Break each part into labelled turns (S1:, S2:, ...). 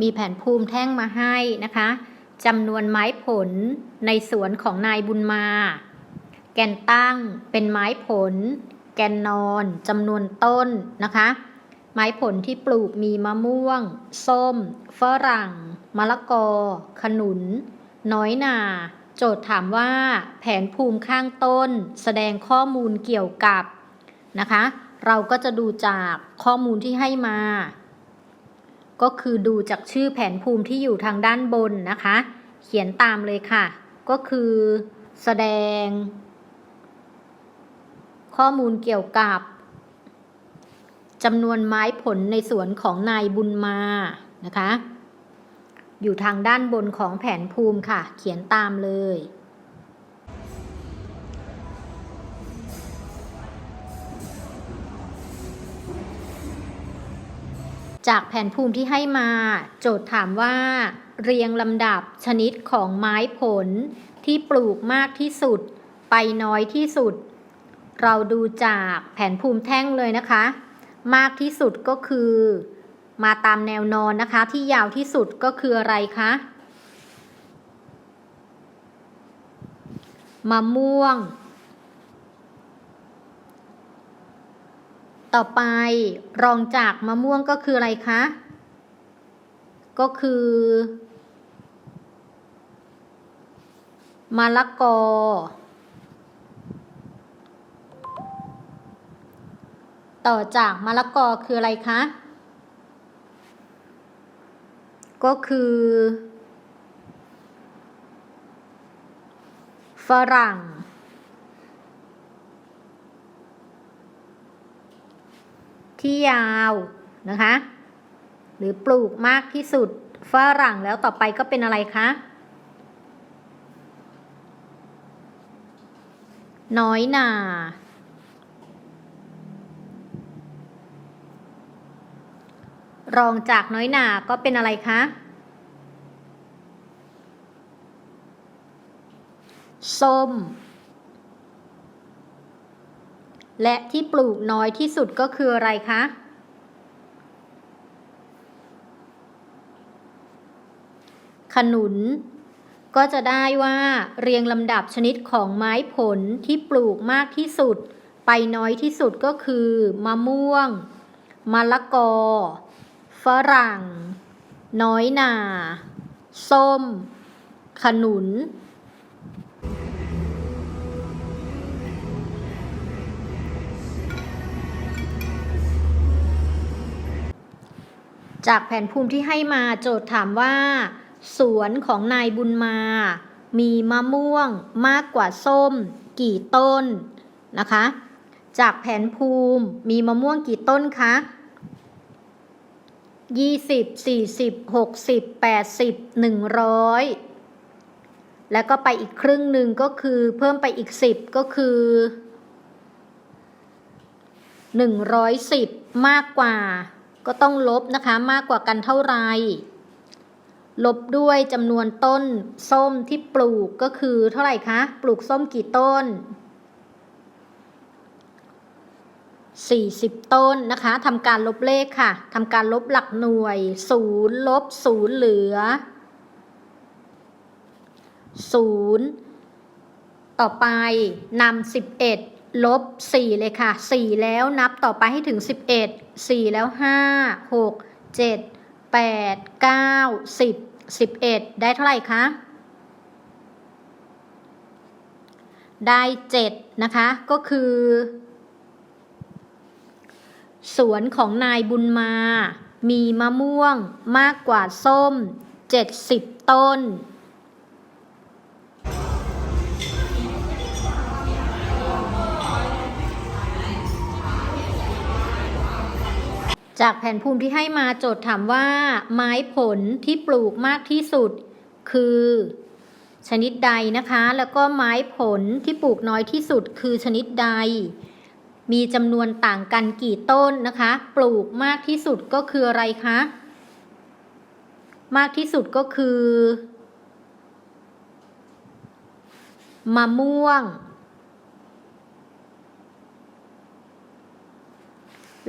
S1: มีแผนภูมิแท่งมาให้นะคะจำนวนไม้ผลในสวนของนายบุญมา แกนตั้งเป็นไม้ผล แกนนอนจำนวนต้นนะคะ ไม้ผลที่ปลูกมีมะม่วง ส้ม ฝรั่ง มะละกอ ขนุน น้อยนา โจทย์ถามว่า แผนภูมิข้างต้น แสดงข้อมูลเกี่ยวกับนะคะ เราก็จะดูจากข้อมูลที่ให้มา ก็คือดูจากชื่อแผนภูมิที่อยู่ทางด้านบนนะคะ เขียนตามเลยค่ะ ก็คือแสดง ข้อมูลเกี่ยวกับจำนวนไม้ผลในสวนของนายบุญมานะคะ อยู่ทางด้านบนของแผนภูมิค่ะ เขียนตามเลย จากแผนภูมิที่ให้มา โจทย์ถามว่า เรียงลำดับชนิดของไม้ผลที่ปลูกมากที่สุด ไปน้อยที่สุด เราดูจากแผนภูมิแท่งเลยนะคะ มากที่สุดก็คือ มาตามแนวนอนนะคะ ที่ยาวที่สุดก็คืออะไรคะมะม่วง ต่อไปรองจากมะม่วงก็คืออะไรคะ ก็คือมะละกอ ต่อจากมะละกอคืออะไรคะ ก็คือ ฝรั่ง ที่ยาวนะคะ หรือปลูกมากที่สุดฝรั่งแล้วต่อไปก็เป็นอะไรคะ น้อยหนารองจากน้อยหนาก็เป็นอะไรคะ ส้ม และที่ปลูกน้อยที่สุดก็คืออะไรคะ ขนุน ก็จะได้ว่าเรียงลำดับชนิดของไม้ผลที่ปลูกมากที่สุด ไปน้อยที่สุดก็คือมะม่วง มะละกอ ฝรั่ง น้อยนา ส้ม ขนุน จากแผนภูมิที่ให้มาโจทย์ถามว่า สวนของนายบุญมา มีมะม่วงมากกว่าส้ม กี่ต้นนะคะ จากแผนภูมิมีมะม่วงกี่ต้นคะยี่สิบสี่สิบหกสิบแปดสิบหนึ่งร้อยแล้วก็ไปอีกครึ่งหนึ่งก็คือเพิ่มไปอีกสิบก็คือหนึ่งร้อยสิบมากกว่า ก็ต้องลบนะคะมากกว่ากันเท่าไหร่ลบด้วยจำนวนต้นส้มที่ปลูกก็คือเท่าไหร่คะ ปลูกส้มกี่ต้น 40 ต้นนะคะทำการลบเลขค่ะทำการลบหลักหน่วย 0 ลบ 0 เหลือ 0 ต่อไปนำ11 ลบ 4 เลยค่ะ 4 แล้วนับต่อไปให้ถึง 11 4 แล้ว 5 6 7 8 9 10 11 ได้เท่าไหร่คะ ได้ 7 นะคะ ก็คือ สวนของนายบุญมา มีมะม่วงมากกว่าส้ม 70 ต้น จากแผนภูมิที่ให้มาโจทย์ถามว่า ไม้ผลที่ปลูกมากที่สุด คือ ชนิดใดนะคะ แล้วก็ไม้ผลที่ปลูกน้อยที่สุด คือชนิดใด มีจำนวนต่างกันกี่ต้นนะคะ ปลูกมากที่สุดก็คืออะไรคะ มากที่สุดก็คือมะม่วง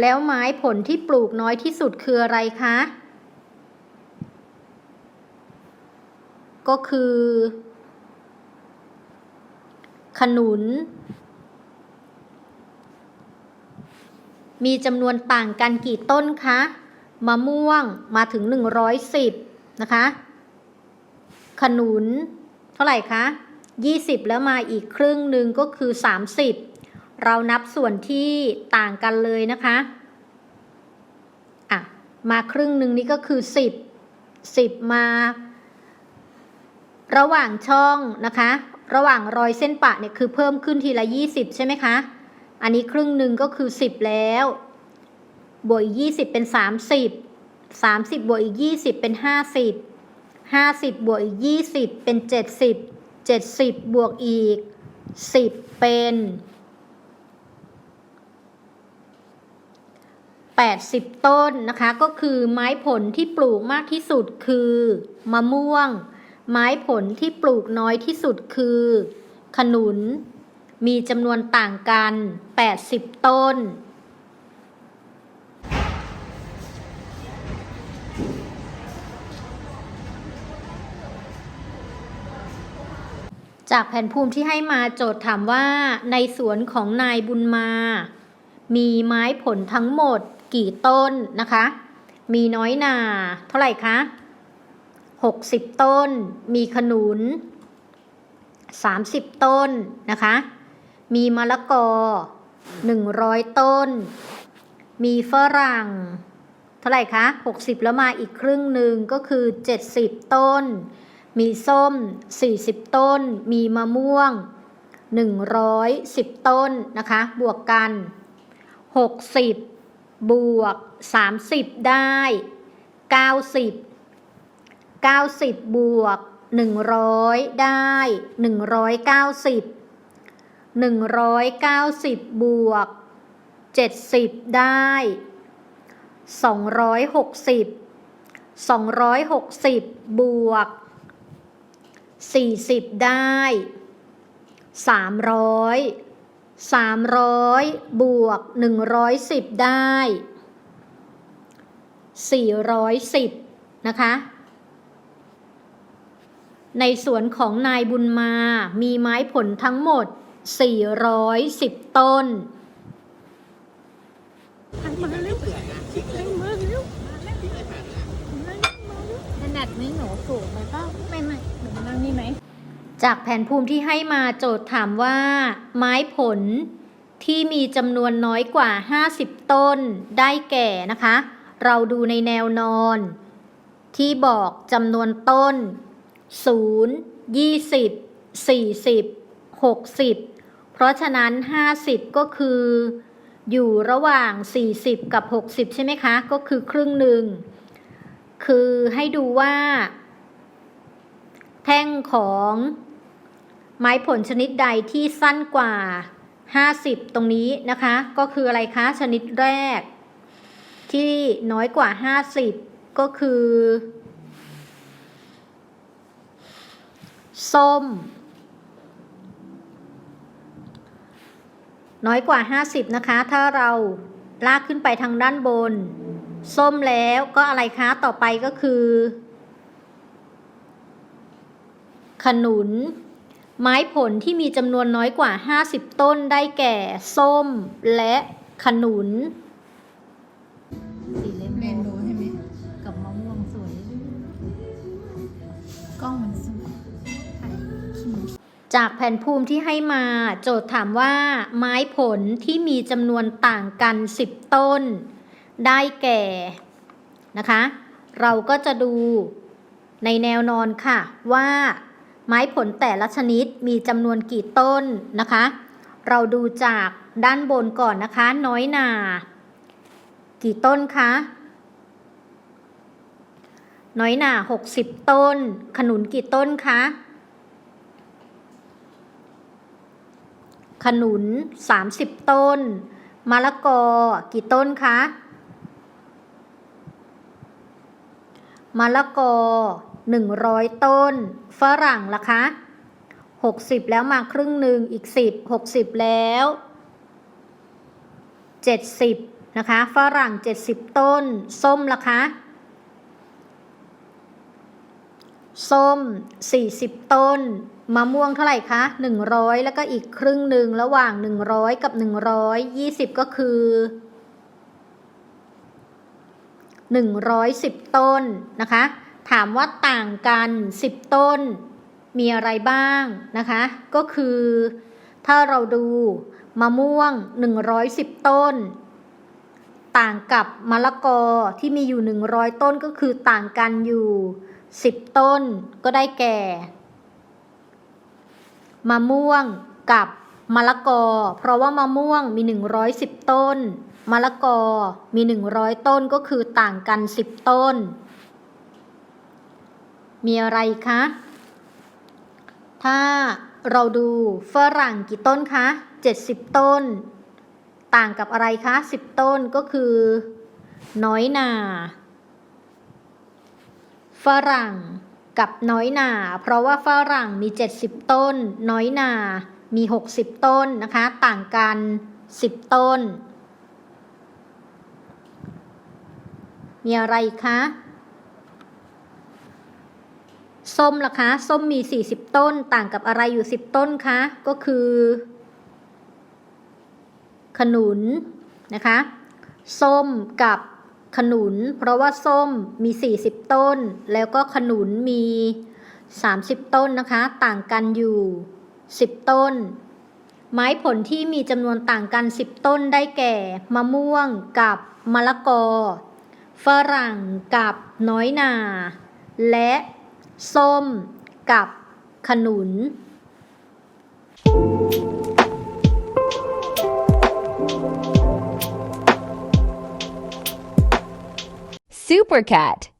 S1: แล้วไม้ผลที่ปลูกน้อยที่สุดคืออะไรคะ ก็คือ ขนุน มีจำนวนต่างกันกี่ต้นคะ มะม่วงมาถึง 110 นะคะ ขนุน เท่าไหร่คะ 20 แล้วมาอีกครึ่งหนึ่งก็คือ 30 เรานับส่วนที่ต่างกันเลยนะคะอะมาครึ่งหนึ่งนี่ก็คือ 10 10 มา ระหว่างช่องนะคะ ระหว่างรอยเส้นปะเนี่ยคือเพิ่มขึ้นทีละ 20 ใช่ไหมคะ อันนี้ครึ่งหนึ่งก็คือ 10 แล้ว บวกอีก20 เป็น 30 30 บวกอีก 20 เป็น 50 50 บวกอีก 20 เป็น 70 70 บวกอีก 10 เป็น 80 ต้นนะคะก็คือไม้ผลที่ปลูกมากที่สุดคือมะม่วง ไม้ผลที่ปลูกน้อยที่สุดคือ ขนุน มีจำนวนต่างกัน 80 ต้น จากแผนภูมิที่ให้มาโจทย์ถามว่าในสวนของนายบุญมามีไม้ผลทั้งหมด กี่ต้นนะคะ มีน้อยนาเท่าไหร่คะ60ต้น มีขนุน30ต้นนะคะ มีมะละกอ100ต้น มีฝรั่ง เท่าไหร่คะ60แล้วมาอีกครึ่งหนึ่งก็คือ70ต้น มีส้ม40ต้น มีมะม่วง110ต้นนะคะ บวกกัน60บ บวก 30 ได้ 90 90 บวก 100 ได้ 190 190 บวก 70 ได้ 260 260 บวก 40 ได้ 300 300 บวก 110 ได้ 410 นะคะ ในสวนของนายบุญมามีไม้ผลทั้งหมด 410 ต้น
S2: ถนัดไหมหนูสูงไหมก็ไม่ไม่หนูนั่งนี่ไหม
S1: จากแผนภูมิที่ให้มาโจทย์ถามว่า ไม้ผลที่มีจำนวนน้อยกว่า 50 ต้นได้แก่นะคะ เราดูในแนวนอน ที่บอกจำนวนต้น 0 20 40 60 เพราะฉะนั้น 50 ก็คือ อยู่ระหว่าง 40 กับ 60 ใช่ไหมคะ ก็คือครึ่งหนึ่ง คือให้ดูว่า แท่งของ ไม้ผลชนิดใดที่สั้นกว่า 50 ตรงนี้นะคะ ก็คืออะไรคะชนิดแรก ที่น้อยกว่า 50 ก็คือส้ม น้อยกว่า 50 นะคะ ถ้าเราลากขึ้นไปทางด้านบน ส้มแล้วก็อะไรคะต่อไปก็คือ ขนุน ไม้ผลที่มีจำนวนน้อยกว่า 50 ต้นได้แก่ ส้มและขนุน
S2: สีเล่น
S3: เรนโบว์ใช่ไหม
S2: กับมะม่วงสวย กล้องมันสวยถ่ายขี้
S1: จากแผนภูมิที่ให้มา โจทย์ถามว่า ไม้ผลที่มีจำนวนต่างกัน 10 ต้น ได้แก่นะคะ เราก็จะดูในแนวนอนค่ะว่า ไม้ผลแต่ละชนิดมีจำนวนกี่ต้นนะคะ เราดูจากด้านบนก่อนนะคะ น้อยหนา กี่ต้นคะ น้อยหนา60 ต้น ขนุนกี่ต้นคะ ขนุน 30 ต้น มะละกอกี่ต้นคะ มะละกอ 100 ต้น ฝรั่งล่ะคะ 60 แล้วมาครึ่งหนึ่งอีก 10 60 แล้ว 70 นะคะ ฝรั่ง 70 ต้น ส้มล่ะคะ ส้ม 40 ต้น มะม่วงเท่าไหร่คะ 100 แล้วก็อีกครึ่งหนึ่งระหว่าง 100 กับ 120 ก็คือ110 ต้นนะคะ ถามว่าต่างกัน 10 ต้น มีอะไรบ้างนะคะ ก็คือ ถ้าเราดูมะม่วง 110 ต้น ต่างกับมะละกอที่มีอยู่ 100 ต้นก็คือต่างกันอยู่ 10 ต้นก็ได้แก่มะม่วงกับมะละกอ เพราะว่ามะม่วงมี 110 ต้น มะละกอมี 100 ต้นก็คือต่างกัน 10 ต้น มีอะไรคะ ถ้าเราดูฝรั่งกี่ต้นคะ 70 ต้น ต่างกับอะไรคะ 10 ต้นก็คือ น้อยหนาฝรั่งกับน้อยหนา เพราะว่าฝรั่งมี 70 ต้น น้อยหนามี 60 ต้นนะคะ ต่างกัน 10 ต้น มีอะไรคะ ส้มล่ะคะ ส้มมี 40 ต้นต่างกับอะไรอยู่ 10 ต้นคะ ก็คือ ขนุนนะคะ ส้มกับขนุน เพราะว่าส้มมี 40 ต้น แล้วก็ขนุนมี 30 ต้นนะคะ ต่างกันอยู่ 10 ต้น ไม้ผลที่มีจำนวนต่างกัน 10 ต้นได้แก่ มะม่วงกับมะละกอ ฝรั่งกับน้อยนา และ ส้ม กับขนุน
S3: Super Cat.